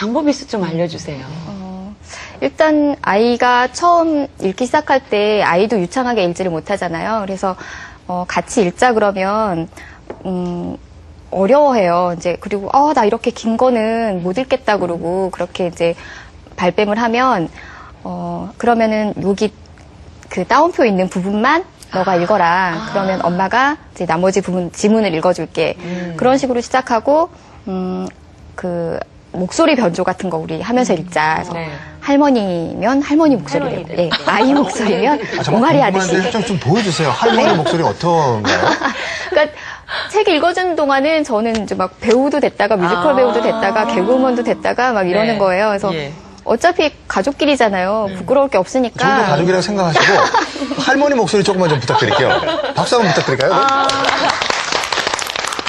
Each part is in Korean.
방법 있어 좀 알려주세요. 어, 일단 아이가 처음 읽기 시작할 때 아이도 유창하게 읽지를 못하잖아요. 그래서 어, 같이 읽자 그러면 음, 어려워해요. 이제 그리고 어, 나 이렇게 긴 거는 못 읽겠다 그러고 그렇게 이제 발뺌을 하면 어, 그러면은 여기 그 따옴표 있는 부분만 너가 읽어라. 그러면 엄마가 이제 나머지 부분 지문을 읽어줄게. 그런 식으로 시작하고 음, 그 목소리 변조 같은 거 우리 하면서 읽자. 그래서 네. 할머니면 할머니 목소리를, 할머니들. 예, 아이 목소리면 아, 정말 옹알이 궁금한데 하듯이. 좀, 좀 보여주세요. 할머니 목소리 어떤가요? 그러니까 책 읽어주는 동안은 저는 이제 막 배우도 됐다가 뮤지컬 아. 배우도 됐다가 개그우먼도 됐다가 막 이러는 네. 거예요. 그래서 예. 어차피 가족끼리잖아요. 부끄러울 게 없으니까. 가족이라고 생각하시고 할머니 목소리 조금만 좀 부탁드릴게요. 박수 한번 부탁드릴까요?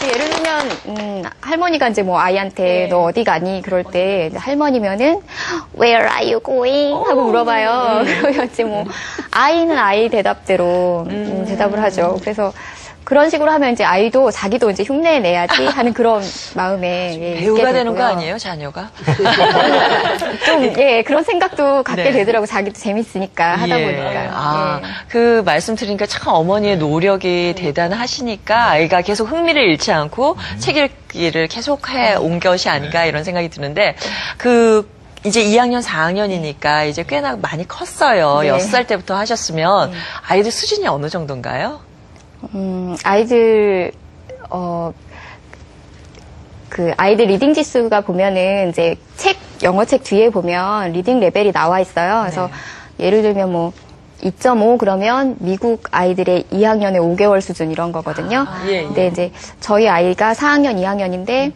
아. 예를 들면 음, 할머니가 이제 뭐 아이한테 너 어디 가니 그럴 때 이제 할머니면은 Where are you going? 하고 물어봐요. 그러면 이제 뭐 아이는 아이 대답대로 음, 대답을 하죠. 그래서 그런 식으로 하면 이제 아이도 자기도 이제 흉내 내야지 하는 그런 마음에 예, 배우가 되는 거. 아니에요, 자녀가? 좀 예 그런 생각도 갖게 네. 되더라고 자기도 재밌으니까 하다 예. 보니까. 아, 예. 그 말씀 들으니까 참 어머니의 노력이 대단하시니까 아이가 계속 흥미를 잃지 않고 책 읽기를 계속해 온 것이 아닌가 이런 생각이 드는데 그 이제 2학년, 4학년이니까 이제 꽤나 많이 컸어요. 네. 여섯 살 때부터 하셨으면 아이들 수준이 어느 정도인가요? 음, 아이들, 어, 그 아이들 리딩 지수가 보면은 이제 책, 영어 책 뒤에 보면 리딩 레벨이 나와 있어요. 그래서 예를 들면 뭐 2.5 그러면 미국 아이들의 2학년의 5개월 수준 이런 거거든요. 예, 예. 근데 이제 저희 아이가 4학년, 2학년인데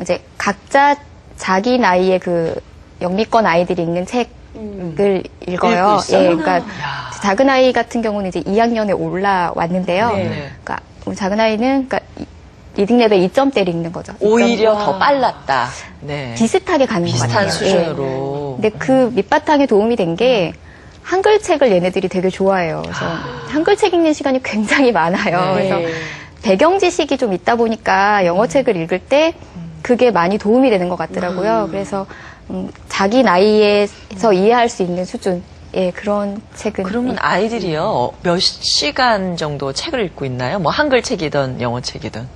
이제 각자 자기 나이의 그 영미권 아이들이 읽는 책 을 읽어요. 예, 그러니까 작은 아이 같은 경우는 이제 2학년에 올라왔는데요. 네. 그러니까 우리 작은 아이는 그러니까 이- 리딩 레벨 2점대를 읽는 거죠. 오히려 2.5. 더 빨랐다. 네. 비슷하게 가는 것 비슷한 같아요. 수준으로. 예. 근데 그 밑바탕에 도움이 된 게 한글 책을 얘네들이 되게 좋아해요. 그래서 한글 책 읽는 시간이 굉장히 많아요. 네. 그래서 배경 지식이 좀 있다 보니까 영어 책을 읽을 때 그게 많이 도움이 되는 것 같더라고요. 그래서 음, 자기 나이에서 이해할 수 있는 수준, 예 그런 책은 그러면 아이들이요 몇 시간 정도 책을 읽고 있나요? 뭐 한글 책이든 영어 책이든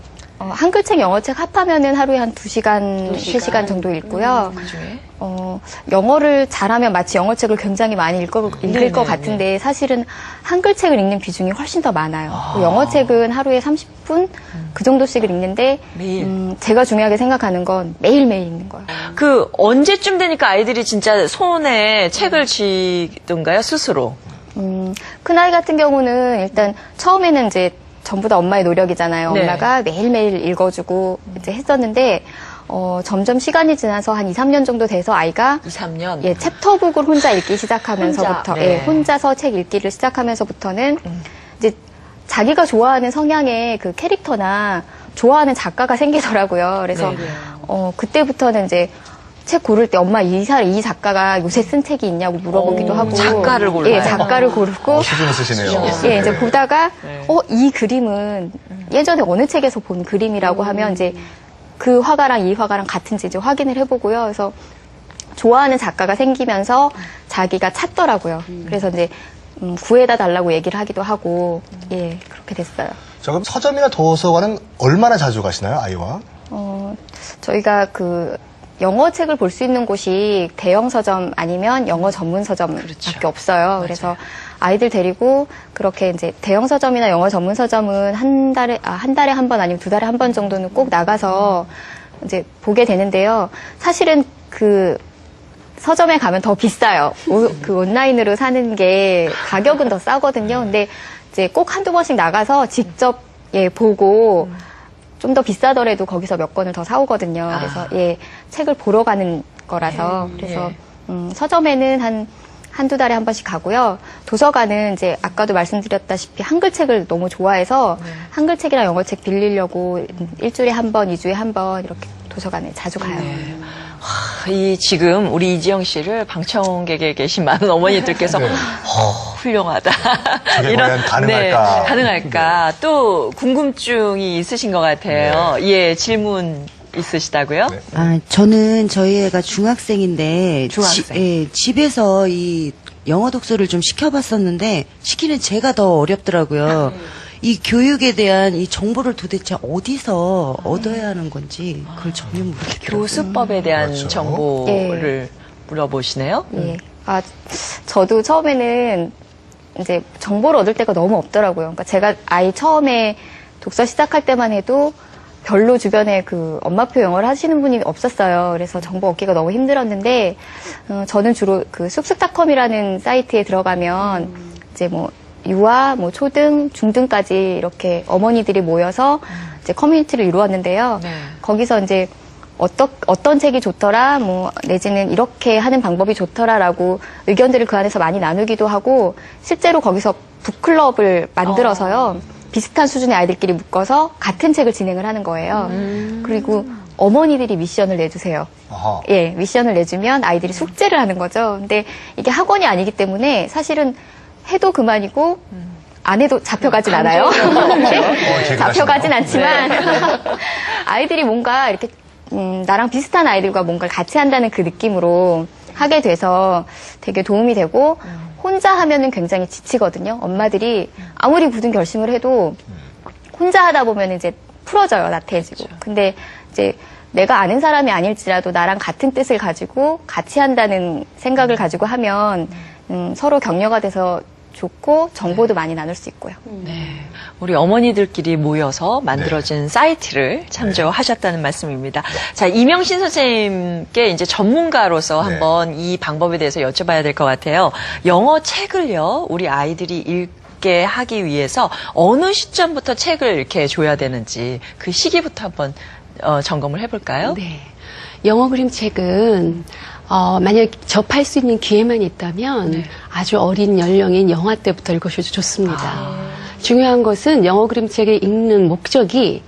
어, 한글 책, 영어 책 합하면은 하루에 한 두시간 두 시간. 3시간 정도 읽고요. 그 중에 어, 영어를 잘하면 마치 영어 책을 굉장히 많이 읽을, 읽을 네네, 것 같은데 사실은 한글 책을 읽는 비중이 훨씬 더 많아요. 영어 책은 하루에 30분 그 정도씩을 읽는데. 음, 제가 중요하게 생각하는 건 매일매일 읽는 거예요. 그 언제쯤 되니까 아이들이 진짜 손에 책을 쥐던가요 스스로? 음, 큰아이 같은 경우는 일단 처음에는 이제 전부 다 엄마의 노력이잖아요. 네. 엄마가 매일매일 읽어주고 이제 했었는데 어, 점점 시간이 지나서 한 2, 3년 정도 돼서 아이가 2, 3년. 예, 챕터북을 혼자 읽기 시작하면서부터, 혼자, 네. 음. 예, 혼자서 책 읽기를 시작하면서부터는 이제 자기가 좋아하는 성향의 그 캐릭터나 좋아하는 작가가 생기더라고요. 그래서 네. 어, 그때부터는 이제 책 고를 때 엄마 이, 사, 이 작가가 요새 쓴 책이 있냐고 물어보기도 오, 하고 작가를 골라요? 예, 작가를 고르고 어, 수준 있으시네요. 예, 이제 보다가 네. 어, 이 그림은 예전에 어느 책에서 본 그림이라고 하면 이제 그 화가랑 이 화가랑 같은지 이제 확인을 해보고요. 그래서 좋아하는 작가가 생기면서 자기가 찾더라고요. 그래서 이제 음, 구해다 달라고 얘기를 하기도 하고 예 그렇게 됐어요. 자, 그럼 서점이나 도서관은 얼마나 자주 가시나요, 아이와? 어, 저희가 그 영어 책을 볼 수 있는 곳이 대형 서점 아니면 영어 전문 서점밖에 그렇죠. 없어요. 그래서 아이들 데리고 그렇게 이제 대형 서점이나 영어 전문 서점은 한 달에 아, 한 달에 한 번 아니면 두 달에 한 번 정도는 꼭 나가서 이제 보게 되는데요. 사실은 그 서점에 가면 더 비싸요. 오- 그 온라인으로 사는 게 가격은 더 싸거든요. 근데 이제 꼭 한두 번씩 나가서 직접 예 보고 좀 더 비싸더라도 거기서 몇 권을 더 사오거든요. 그래서 예 책을 보러 가는 거라서 그래서 예. 음, 서점에는 한 한두 달에 한 번씩 가고요. 도서관은 이제 아까도 말씀드렸다시피 한글 책을 너무 좋아해서 한글 책이랑 영어 책 빌리려고 일주일에 한 번, 이주에 한 번 이렇게 도서관에 자주 가요. 이 지금 우리 이지영 씨를 방청객에 계신 많은 어머니들께서 네. 어, 훌륭하다. 저게 과연 가능할까? 네, 가능할까. 또 궁금증이 있으신 것 같아요. 예, 질문 있으시다고요? 네. 아, 저는 저희 애가 중학생인데 중학생. 지- 예, 집에서 이 영어 독서를 좀 시켜봤었는데 시키는 제가 더 어렵더라고요. 이 교육에 대한 이 정보를 도대체 어디서 얻어야 하는 건지 그걸 전혀 모르겠더라고요. 교수법에 대한 그렇죠. 정보를 물어보시네요. 예. 아, 저도 처음에는 이제 정보를 얻을 때가 너무 없더라고요. 그러니까 제가 아이 처음에 독서 시작할 때만 해도 별로 주변에 그 엄마표 영어를 하시는 분이 없었어요. 그래서 정보 얻기가 너무 힘들었는데, 어, 저는 주로 그 쑥쑥닷컴이라는 사이트에 들어가면 이제 뭐 유아, 뭐 초등, 중등까지 이렇게 어머니들이 모여서 이제 커뮤니티를 이루었는데요. 네. 거기서 이제 어떤 어떤 책이 좋더라, 뭐 내지는 이렇게 하는 방법이 좋더라라고 의견들을 그 안에서 많이 나누기도 하고 실제로 거기서 북클럽을 만들어서요 비슷한 수준의 아이들끼리 묶어서 같은 책을 진행을 하는 거예요. 그리고 어머니들이 미션을 내주세요. 아하. 예, 미션을 내주면 아이들이 숙제를 하는 거죠. 근데 이게 학원이 아니기 때문에 사실은 해도 그만이고 안 해도 잡혀가진 않아요. 네, 제가 잡혀가진 않지만 아이들이 뭔가 이렇게 음, 나랑 비슷한 아이들과 뭔가를 같이 한다는 그 느낌으로 하게 돼서 되게 도움이 되고 혼자 하면은 굉장히 지치거든요. 엄마들이 아무리 굳은 결심을 해도 혼자 하다 보면 이제 풀어져요, 나태해지고. 근데 이제 내가 아는 사람이 아닐지라도 나랑 같은 뜻을 가지고 같이 한다는 생각을 가지고 하면 음, 서로 격려가 돼서 좋고 정보도 많이 나눌 수 있고요. 네. 우리 어머니들끼리 모여서 만들어진 사이트를 참조하셨다는 말씀입니다. 자, 이명신 선생님께 이제 전문가로서 네. 한번 이 방법에 대해서 여쭤봐야 될 것 같아요. 영어 책을요, 우리 아이들이 읽게 하기 위해서 어느 시점부터 책을 이렇게 줘야 되는지 그 시기부터 한번 어, 점검을 해볼까요? 네. 영어 그림책은 어, 만약 접할 수 있는 기회만 있다면 네. 아주 어린 연령인 영아 때부터 읽으셔도 좋습니다. 아. 중요한 것은 영어 그림책을 읽는 목적이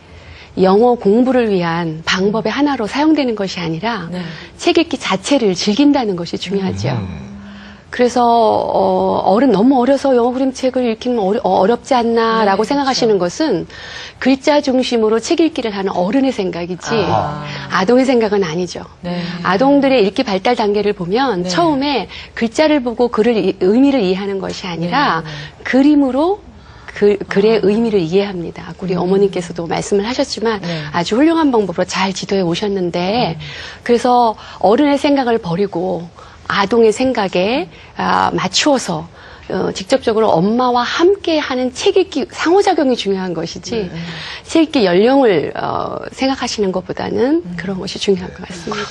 영어 공부를 위한 방법의 하나로 사용되는 것이 아니라 네. 책 읽기 자체를 즐긴다는 것이 중요하죠. 음. 그래서 어, 어른 너무 어려서 영어 그림책을 읽기는 어려, 어렵지 않나라고 네, 생각하시는 것은 글자 중심으로 책 읽기를 하는 어른의 생각이지 아. 아동의 생각은 아니죠. 네. 아동들의 읽기 발달 단계를 보면 네. 처음에 글자를 보고 글을 이- 의미를 이해하는 것이 아니라 네, 네. 그림으로 그, 글의 의미를 이해합니다. 우리 어머님께서도 말씀을 하셨지만 네. 아주 훌륭한 방법으로 잘 지도해 오셨는데 그래서 어른의 생각을 버리고 아동의 생각에 아, 맞추어서 어, 직접적으로 엄마와 함께 하는 책 읽기 상호작용이 중요한 것이지 책 읽기 연령을 어, 생각하시는 것보다는 그런 것이 중요한 것 같습니다.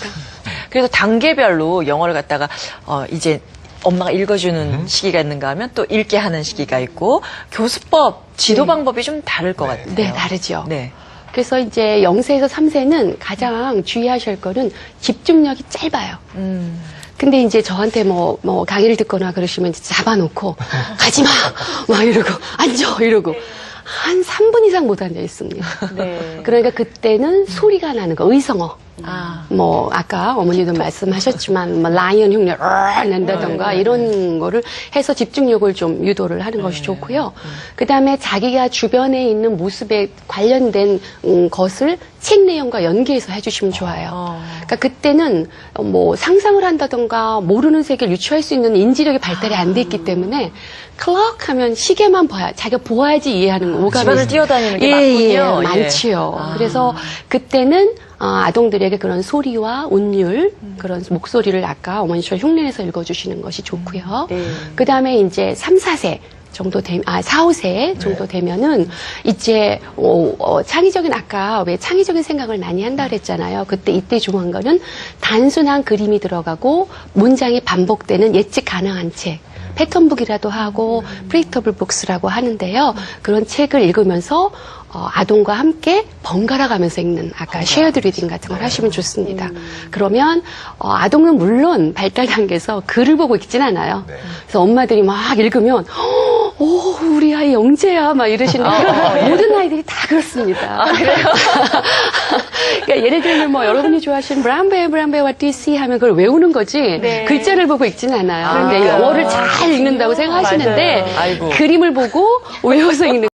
그래서 단계별로 영어를 갖다가 어 이제 엄마가 읽어주는 시기가 있는가 하면 또 읽게 하는 시기가 있고 교수법 지도 방법이 좀 다를 것 같아요. 네, 다르죠. 네. 그래서 이제 0세에서 3세는 가장 주의하실 거는 집중력이 짧아요. 음. 근데 이제 저한테 뭐, 뭐, 강의를 듣거나 그러시면 잡아놓고, 가지 마! 막 이러고, 앉아! 이러고. 한 3분 이상 못 앉아 있습니다. 네. 그러니까 그때는 소리가 나는 거, 의성어. 아. 뭐 아까 어머니도 말씀하셨지만 뭐 라이언 흉내 으 낸다던가 이런 거를 해서 집중력을 좀 유도를 하는 것이 좋고요. 그다음에 자기가 주변에 있는 모습에 관련된 음, 것을 책 내용과 연계해서 해주시면 좋아요. 어. 그러니까 그때는 뭐 상상을 한다던가 모르는 세계를 유추할 수 있는 인지력이 발달이 안 돼 있기 때문에 클럭 하면 시계만 봐야 자기가 보아야지 이해하는 오감이 집안을. 뛰어다니는 게 예. 예, 예. 많지요. 아. 그래서 그때는 어, 아동들에게 그런 소리와 운율, 그런 목소리를 아까 어머니처럼 흉내내서 읽어주시는 것이 좋고요. 네. 그 다음에 이제 3, 4세 정도 되, 아, 4, 5세 정도 되면은 이제, 어, 어, 창의적인 아까 왜 창의적인 생각을 많이 한다 그랬잖아요. 그때 이때 중요한 거는 단순한 그림이 들어가고 문장이 반복되는 예측 가능한 책. 패턴북이라도 하고 프리터블 북스라고 하는데요. 그런 책을 읽으면서 어, 아동과 함께 번갈아 가면서 읽는 아까 쉐어 드 리딩 같은 걸 하시면 좋습니다. 그러면 어, 아동은 물론 발달 단계에서 글을 보고 읽진 않아요. 네. 그래서 엄마들이 막 읽으면 오 우리 아이 영재야 막 이러시는데 모든 아이들이 다 그렇습니다. 그러니까 예를 들면 뭐 여러분이 좋아하시는 브람베 브람베 what do you see 하면 그걸 외우는 거지 네. 글자를 보고 읽진 않아요. 근데 그러니까요. 영어를 잘 읽는다고 생각하시는데 맞아요. 아이고. 그림을 보고 외워서 읽는